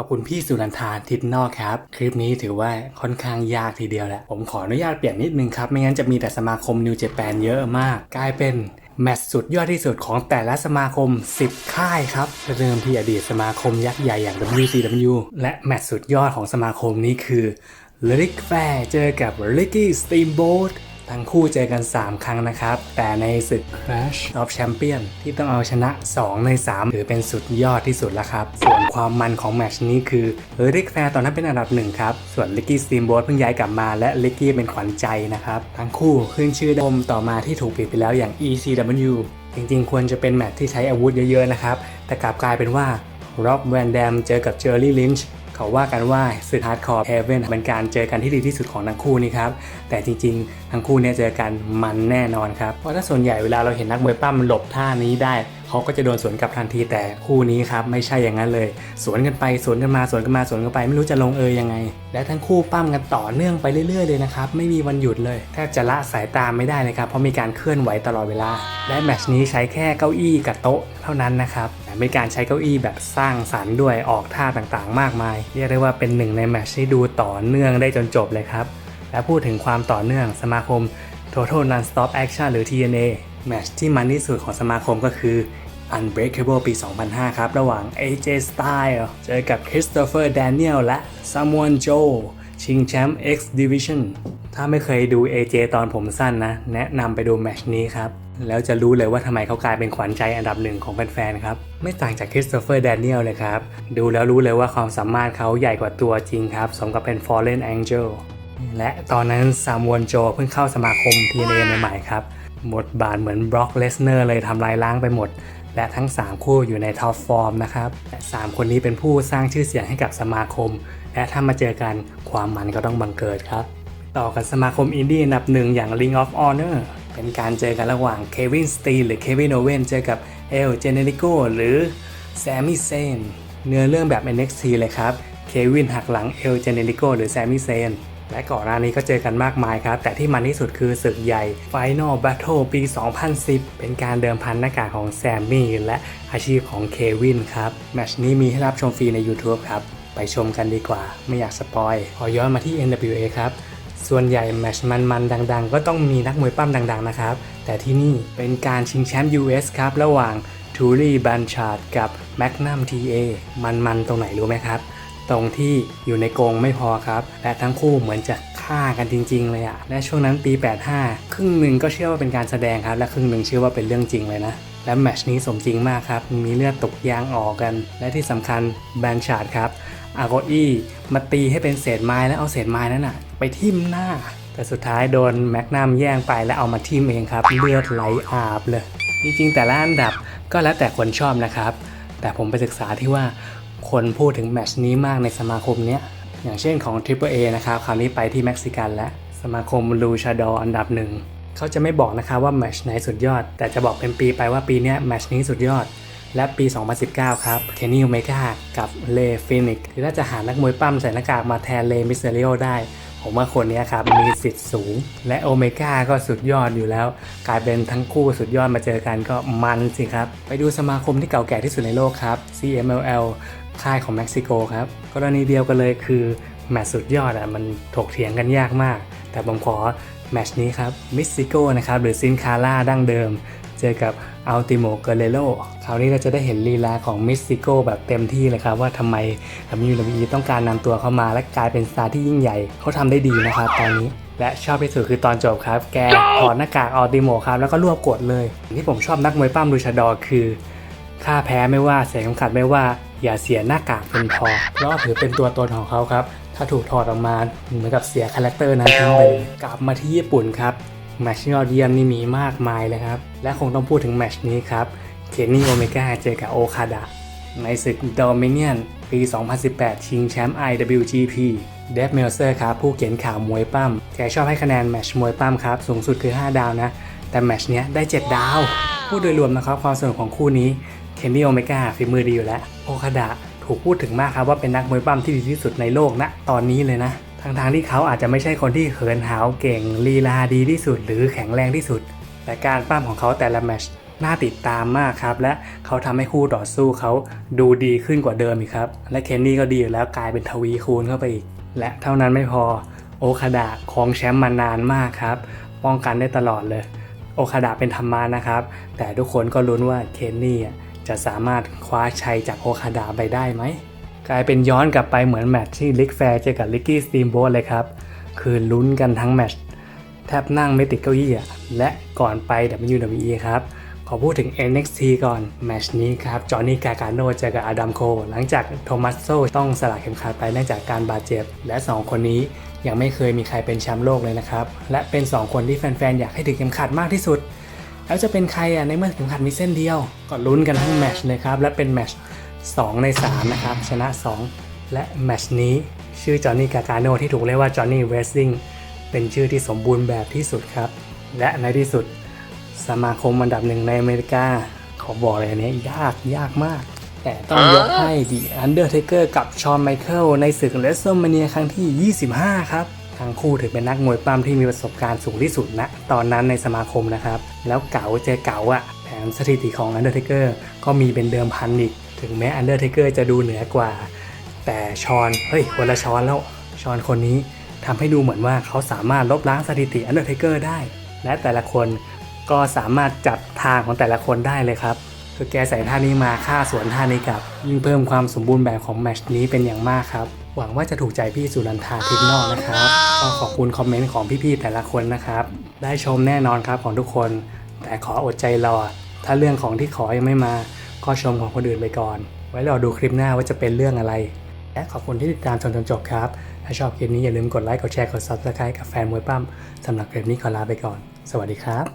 ขอบคุณพี่สุนันทาทิศนอกครับ คลิปนี้ถือว่าค่อนข้างยากทีเดียวแหละ ผมขออนุญาตเปลี่ยนนิดนึงครับ ไม่งั้นจะมีแต่สมาคมนิวเจแปนเยอะมาก กลายเป็นแมตช์สุดยอดที่สุดของแต่ละสมาคม 10 ค่ายครับเริ่มที่อดีตสมาคมยักษ์ใหญ่อย่าง WCW และแมตช์สุดยอดของสมาคมนี้คือลิกแฟร์เจอกับ Ricky Steamboat ทั้ ทั้งคู่เจอกัน 3 ครั้งนะครับ แต่ในศึก Clash of Champion ที่ต้องเอาชนะ 2 ใน 3 ถือเป็นสุดยอดที่สุดแล้วครับ ส่วนความมันของแมชนี้คือเอริกแฟร์ตอนนั้นเป็นอันดับหนึ่งครับ ส่วน Ricky Steamboat เพิ่งย้ายกลับมาและลิกกี้เป็นขวัญใจนะครับ ทั้งคู่ขึ้นชื่อดมต่อมาที่ถูกปิดไปแล้วอย่าง ECW จริงๆ ควรจะเป็นแมตช์ที่ใช้อาวุธเยอะๆนะครับ แต่กลับกลายเป็นว่าร็อบแวนแดมเจอกับเจอร์รี่ลินช์ เขาว่ากันว่าสึกฮาร์ดคอร์เฮเวนเป็นการเจอกันที่ดีที่สุดของทั้งคู่นี่ครับ แต่จริงๆ ทั้งคู่เนี่ยเจอกันมันแน่นอนครับ เพราะถ้าส่วนใหญ่เวลาเราเห็นนักมวยปั้มหลบท่านี้ได้ เขาก็จะโดนสวนกลับทันทีแต่คู่นี้ครับไม่ใช่อย่างนั้นเลย สวนกันไปสวนกันมาสวนกันมาสวนกันไป ไม่รู้จะลงเอยยังไง และทั้งคู่ปั้มกันต่อเนื่องไปเรื่อยๆเลยนะครับไม่มีวันหยุดเลยแทบจะละสายตาไม่ได้เลยครับเพราะมีการเคลื่อนไหวตลอดเวลา และแมชนี้ใช้แค่เก้าอี้กับโต๊ะเท่านั้นนะครับแต่ไม่การใช้เก้าอี้แบบสร้างสรรค์ด้วยออกท่าต่างๆ มากมาย เรียกได้ว่าเป็นหนึ่งในแมชที่ดูต่อเนื่องได้จนจบเลยครับและพูดถึงความต่อเนื่องสมาคม Total Non-Stop Action หรือ TNA แมตช์ที่มันที่สุดของสมาคมก็คือ Unbreakable ปี 2005 ครับ ระหว่าง AJ Styles เจอกับ Christopher Daniel และ Samoa Joe ชิงแชมป์ X Division ถ้าไม่เคยดู AJ ตอนผมสั้นนะ แนะนำไปดูแมชนี้ครับ แล้วจะรู้เลยว่าทำไมเขากลายเป็นขวัญใจอันดับหนึ่งของแฟนๆครับ ไม่ต่างจาก Christopher Daniel เลยครับ ดูแล้วรู้เลยว่าความสามารถเขาใหญ่กว่าตัวจริงครับ สมกับเป็น Fallen Angel และตอนนั้นซามวนโจเพิ่งเข้าสมาคม TNA ใหม่ๆครับ บทบาทเหมือนบล็อกเลสเนอร์เลยทำลายล้างไปหมด และทั้ง 3 คู่อยู่ในท็อปฟอร์มนะครับและ3คนนี้เป็นผู้สร้างชื่อเสียงให้กับสมาคม และถ้ามาเจอกันความมันก็ต้องบังเกิดครับ ต่อกับสมาคมอินดี้อันดับหนึ่งอย่าง Ring of Honor เป็นการเจอกันระหว่างเควินสตีหรือเควินโอเวนเจอกับเอลเจเนริโกหรือแซมมี่เซนเนื้อเรื่องแบบ NXT เลยครับเควินหักหลังเอลเจเนริโกหรือแซมมี่เซน และก่อนหน้านี้ก็เจอกันมากมายครับ แต่ที่มันที่สุดคือศึกใหญ่ Final Battle ปี 2010 เป็นการเดิมพันหน้ากากของแซมมี่และอาชีพของเควินครับ แมชนี้มีให้รับชมฟรีใน YouTube ครับ ไปชมกันดีกว่า ไม่อยากสปอยขอย้อนมาที่ NWA ครับ ส่วนใหญ่แมชมันๆดังๆ ก็ต้องมีนักมวยปั้มดังๆนะครับ แต่ที่นี่เป็นการชิงแชมป์ US ครับ ระหว่างทูรี่บันชาร์ดกับ Magnum TA มันๆตรงไหนรู้ไหมครับ ตรงที่อยู่ในกรงไม่พอครับ และทั้งคู่เหมือนจะฆ่ากันจริง ๆ เลยอะและช่วงนั้นปี 85 ครึ่งหนึ่งก็เชื่อว่าเป็นการแสดงครับ และครึ่งหนึ่งเชื่อว่าเป็นเรื่องจริงเลยนะและแมชนี้สมจริงมากครับ มีเลือดตกยางออกกัน และที่สำคัญแบนชาร์ดครับอาโกอี้มาตีให้เป็นเศษไม้แล้วเอาเศษไม้นั้นอะไปทิ่มหน้า แต่สุดท้ายโดนแมกนัมแย่งไปแล้วเอามาทิ่มเองครับ เลือดไหลอาบเลย จริงๆแต่ละอันดับก็แล้วแต่คนชอบนะครับ แต่ผมไปศึกษาที่ว่า คนพูดถึงแมชนี้มากในสมาคมเนี้ย อย่างเช่นของ Triple A นะครับคราวนี้ไปที่เม็กซิกันและสมาคมลูชาดออันดับหนึ่งเขาจะไม่บอกนะครับว่าแมชไหนสุดยอด แต่จะบอกเป็นปีไปว่าปีนี้แมชนี้สุดยอด และปี 2019 ครับเคนนี่โอเมกากับเลฟินิกคือถ้าจะหานักมวยปั้มใส่หน้ากากมาแทนเลมิสเตอริโอได้ ผมว่าคนนี้ครับมีสิทธิ์สูง และโอเมก้าก็สุดยอดอยู่แล้ว กลายเป็นทั้งคู่สุดยอดมาเจอกันก็มันสิครับ ไปดูสมาคมที่เก่าแก่ที่สุดในโลกครับ CMLL ค่ายของเม็กซิโกครับ กรณีเดียวกันเลยคือแมตช์สุดยอดอะมันถกเถียงกันยากมาก แต่ผมขอแมตช์นี้ครับมิสซิโกนะครับหรือซินคาร่าดั้งเดิม เจอกับอัลติโมเกเรโลคราวนี้เราจะได้เห็นลีลาของมิสซิโกแบบเต็มที่เลยครับ ว่าทำไม WWE ต้องการนำตัวเข้ามาและกลายเป็นสตาร์ที่ยิ่งใหญ่ เขาทำได้ดีนะครับตอนนี้และชอบที่สุดคือตอนจบครับ แกถอดหน้ากากอัลติโมครับแล้วก็รวบกดเลยที่ผมชอบนักมวยปั้มลูชาดอคือ ค่าแพ้ไม่ว่าเสียเข็มขัดไม่ว่า อย่าเสียหน้ากากเป็นพอเพราะถือเป็นตัวตนของเขาครับ ถ้าถูกถอดออกมาเหมือนกับเสียคาแรคเตอร์นั้นทั้งไปเลยกลับมาที่ญี่ปุ่นครับแมชยอดเยี่ยมนี่มีมากมายเลยครับ และคงต้องพูดถึงแมชนี้ครับเคนนี่โอเมก้าเจอกับโอคาดะในศึกดอมิเนียนปี 2018 ชิงแชมป์ IWGP เดฟเมลเซอร์ครับ ผู้เขียนข่าวมวยปั้มแกชอบให้คะแนนแมชมวยปั้มครับ สูงสุดคือ 5 ดาวนะ แต่แมชเนี้ยได้ 7 ดาว พูดโดยรวมนะครับ ความสนุกของคู่นี้ เคนนี่โอเมก้าฝีมือดีอยู่แล้ว โอคาดะถูกพูดถึงมากครับว่าเป็นนักมวยปั้มที่ดีที่สุดในโลกณตอนนี้เลยนะทางทางที่เขาอาจจะไม่ใช่คนที่เหินหาวเก่งลีลาดีที่สุด หรือแข็งแรงที่สุด แต่การปั้มของเขาแต่ละแมชน่าติดตามมากครับ และเขาทำให้คู่ต่อสู้เขาดูดีขึ้นกว่าเดิมอีกครับ และเคนนี่ก็ดีอยู่แล้วกลายเป็นทวีคูณเข้าไปอีก และเท่านั้นไม่พอโอคาดะครองแชมป์มานานมากครับ ป้องกันได้ตลอดเลย โอคาดะเป็นธรรมานะครับ แต่ทุกคนก็ลุ้นว่าเคนนี่อะ จะสามารถคว้าชัยจากโอคาดะไปได้ไหม กลายเป็นย้อนกลับไปเหมือนแมตช์ที่ลิกแฟร์เจอกับลิกกี้สตีมโบทเลยครับ คือลุ้นกันทั้งแมตช์แทบนั่งไม่ติดเก้าอี้และก่อนไป WWE ครับขอพูดถึง NXT ก่อน แมชนี้ครับ จอห์นนี่กาการโนเจอกับอดัมโค หลังจากโทมัสโซต้องสละเข็มขัดไปเนื่องจากการบาดเจ็บ และ 2 คนนี้ยังไม่เคยมีใครเป็นแชมป์โลกเลยนะครับ และเป็น 2 คนที่แฟนๆ อยากให้ถือเข็มขัดมากที่สุด แล้วจะเป็นใครอะในเมื่อเข็มขัดมีเส้นเดียว ก็ลุ้นกันทั้งแมชเลยครับ และเป็นแมช2ใน 3 นะครับ ชนะ 2 และแมชนี้ชื่อจอห์นนี่กาการโนที่ถูกเรียกว่าจอห์นนี่เวสซิงเป็นชื่อที่สมบูรณ์แบบที่สุดครับ และในที่สุดสมาคมอันดับหนึ่งในอเมริกาขอบอกเลยอันนี้ยากยากมาก แต่ต้องยกให้ดีอันเดอร์เทเกอร์กับชอนไมเคิลในศึกเลสโซมาเนียครั้งที่ 25 ครับ ทั้งคู่ถือเป็นนักมวยปล้ำที่มีประสบการณ์สูงที่สุดณตอนนั้นในสมาคมนะครับ แล้วเก๋าเจอเก๋าอะแถมสถิติของอันเดอร์เทเกอร์ก็มีเป็นเดิมพันอีก ถึงแม้อันเดอร์เทเกอร์จะดูเหนือกว่า แต่ชอนเฮ้ยคนละชอนแล้วชอนคนนี้ทำให้ดูเหมือนว่าเขาสามารถลบล้างสถิติอันเดอร์เทเกอร์ได้ และแต่ละคนก็สามารถจับทางของแต่ละคนได้เลยครับ คือแกใส่ท่านี้มาฆ่าสวนท่านี้กลับ ยิ่งเพิ่มความสมบูรณ์แบบของแมชนี้เป็นอย่างมากครับ หวังว่าจะถูกใจพี่สุรันทาทิพนอกนะครับก็ขอบคุณคอมเมนต์ของพี่ๆแต่ละคนนะครับ ได้ชมแน่นอนครับของทุกคน แต่ขออดใจรอ ถ้าเรื่องของที่ขอยังไม่มา ก็ชมของคนอื่นไปก่อน ไว้รอดูคลิปหน้าว่าจะเป็นเรื่องอะไร และขอบคุณที่ติดตามจนจนจบครับ ถ้าชอบคลิปนี้อย่าลืมกดไลค์ กดแชร์ กด subscribe กับแฟนมวยปั้มสำหรับคลิปนี้ขอลาไปก่อน สวัสดีครับ